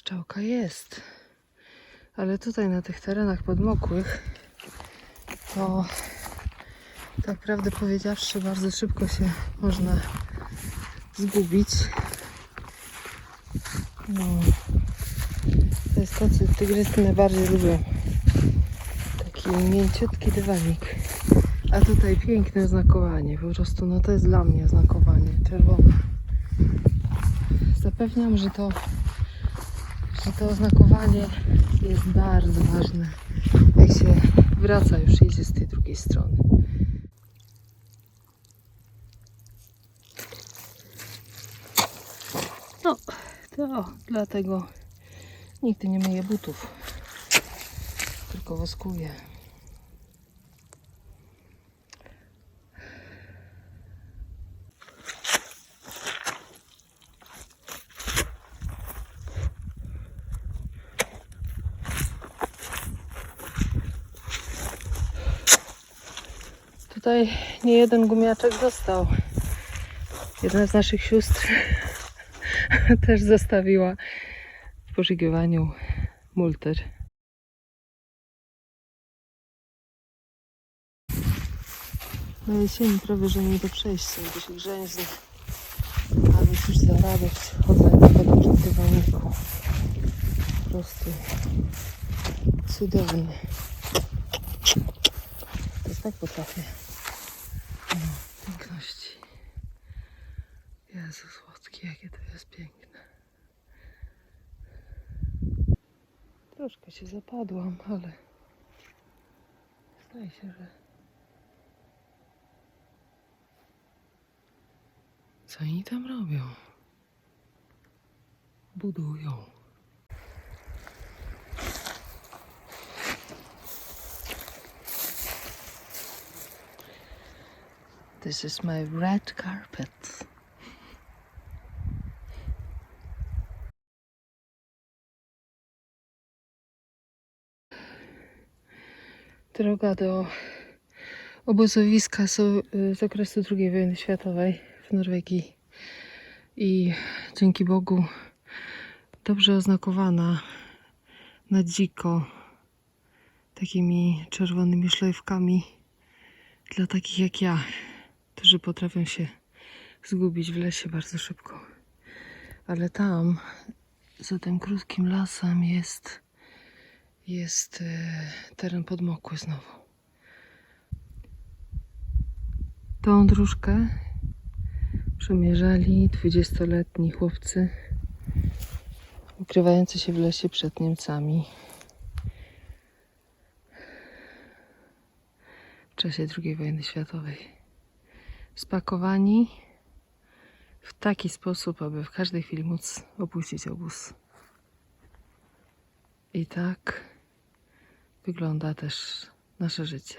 Szczałka jest. Ale tutaj na tych terenach podmokłych to tak prawdę powiedziawszy bardzo szybko się można zgubić. No. To jest to, co tygrysy najbardziej lubią. Taki mięciutki dywanik. A tutaj piękne oznakowanie. Po prostu, no to jest dla mnie oznakowanie. Czerwone. Zapewniam, że to, że to oznakowanie jest bardzo ważne. Jak się wraca, już idzie z tej drugiej strony. No, to dlatego nigdy nie myję butów. Tylko woskuję. Tutaj nie jeden gumiaczek został. Jedna z naszych sióstr też zostawiła w poszukiwaniu multer. Na jesieni prawie, że nie do przejścia, gdy się grzęźnie. Ale cóż za radość chodzenia po takim dywaniku. Po prostu cudowny. To tak potrafię. No, piękności. Jezu słodki, jakie to jest piękne. Troszkę się zapadłam, ale zdaje się, że co oni tam robią? Budują. This is my red carpet. Droga do obozowiska z okresu II wojny światowej w Norwegii i dzięki Bogu dobrze oznakowana na dziko takimi czerwonymi szlajfkami dla takich jak ja, którzy potrafią się zgubić w lesie bardzo szybko. Ale tam, za tym krótkim lasem jest, jest e, teren podmokły znowu. Tą dróżkę przemierzali 20-letni chłopcy ukrywający się w lesie przed Niemcami w czasie II wojny światowej. Spakowani w taki sposób, aby w każdej chwili móc opuścić obóz. I tak wygląda też nasze życie.